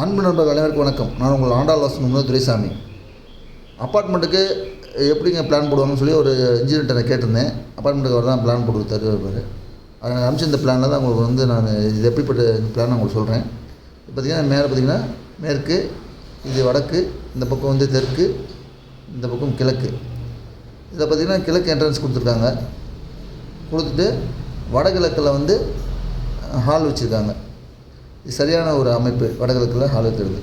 அன்பு நண்பர் கலைஞருக்கு வணக்கம். நான் உங்கள் ஆண்டாள் வாசன் முன்னூறு துரைசாமி. அப்பார்ட்மெண்ட்டுக்கு எப்படிங்க பிளான் போடுவாங்கன்னு சொல்லி ஒரு இன்ஜினியர்கிட்ட நான் கேட்டிருந்தேன். அப்பார்ட்மெண்ட்டுக்கு அவர் தான் பிளான் போட்டு தருவார் அதை அனுப்பிச்ச இந்த பிளானில் தான் உங்களுக்கு வந்து நான் இது எப்படிப்பட்ட பிளான் உங்களுக்கு சொல்கிறேன் இப்போ பார்த்தீங்கன்னா மேலே பார்த்தீங்கன்னா மேற்கு இது வடக்கு இந்த பக்கம் வந்து தெற்கு இந்த பக்கம் கிழக்கு. இதில் பார்த்தீங்கன்னா கிழக்கு என்ட்ரன்ஸ் கொடுத்துருக்காங்க. கொடுத்துட்டு வடகிழக்கில் வந்து ஹால் வச்சுருக்காங்க. சரியான ஒரு அமைப்பு வடகிழக்கில் ஹால் இருக்கிறது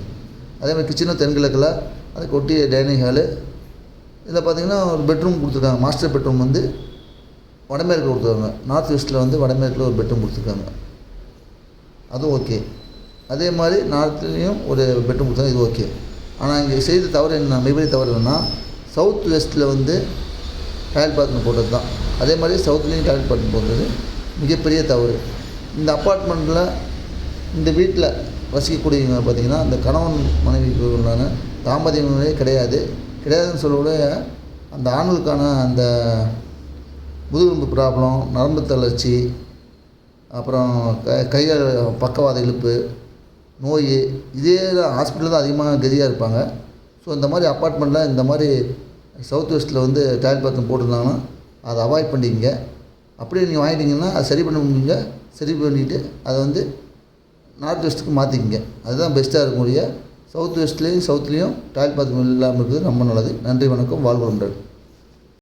அதே மாதிரி கிச்சனும் தென்கிழக்கில் அதுக்கு ஒட்டிய டைனிங் ஹாலு. இதில் பார்த்தீங்கன்னா ஒரு பெட்ரூம் கொடுத்துருக்காங்க. மாஸ்டர் பெட்ரூம் வந்து வடமேற்கு கொடுத்துருக்காங்க. நார்த் வெஸ்ட்டில் வந்து வடமேற்கில் ஒரு பெட்ரூம் கொடுத்துருக்காங்க. அதுவும் ஓகே. அதே மாதிரி நார்த்லேயும் ஒரு பெட்ரூம் கொடுத்தாங்க இது ஓகே. ஆனால் இங்கே செய்த தவறு என்ன? மிகப்பெரிய தவறு என்னென்னா சவுத் வெஸ்ட்டில் வந்து டயல் பாத்ரூம் போட்டது தான். அதே மாதிரி சவுத்லேயும் டயல் பாத்ரூம் போட்டது மிகப்பெரிய தவறு. இந்த அப்பார்ட்மெண்ட்டில் இந்த வீட்டில் வசிக்கக்கூடியவங்க பார்த்திங்கன்னா அந்த கணவன் மனைவிக்கு உண்டான தாம்பதியங்களே கிடையாது. கிடையாதுன்னு சொல்லக்கூட அந்த ஆண்களுக்கான அந்த முதுகெலும்பு ப்ராப்ளம் நரம்பு தளர்ச்சி அப்புறம் க கைகால் பக்கவாத இழுப்பு நோய் இதே தான் ஹாஸ்பிட்டலில் தான் அதிகமாக கதியாக இருப்பாங்க. ஸோ இந்த மாதிரி அப்பார்ட்மெண்ட்டில் இந்த மாதிரி சவுத் வெஸ்ட்டில் வந்து டாய்லெட் பாத்ரூம் போட்டிருந்தாங்கன்னா அதை அவாய்ட் பண்ணிக்கங்க. அப்படியே நீங்கள் வாங்கிட்டீங்கன்னா அதை சரி பண்ண முடியுங்க சரி பண்ணிவிட்டு அதை வந்து நார்த் வெஸ்ட்டுக்கு மாற்றிக்கிங்க அதுதான் பெஸ்ட்டாக இருக்கக்கூடிய சவுத் வெஸ்ட்லேயும் சவுத்துலேயும் டாய்லெட் பாத்ரூம் இல்லாமல் இருக்கிறது ரொம்ப நல்லது. நன்றி வணக்கம். வாழ்வு வளமுடன்.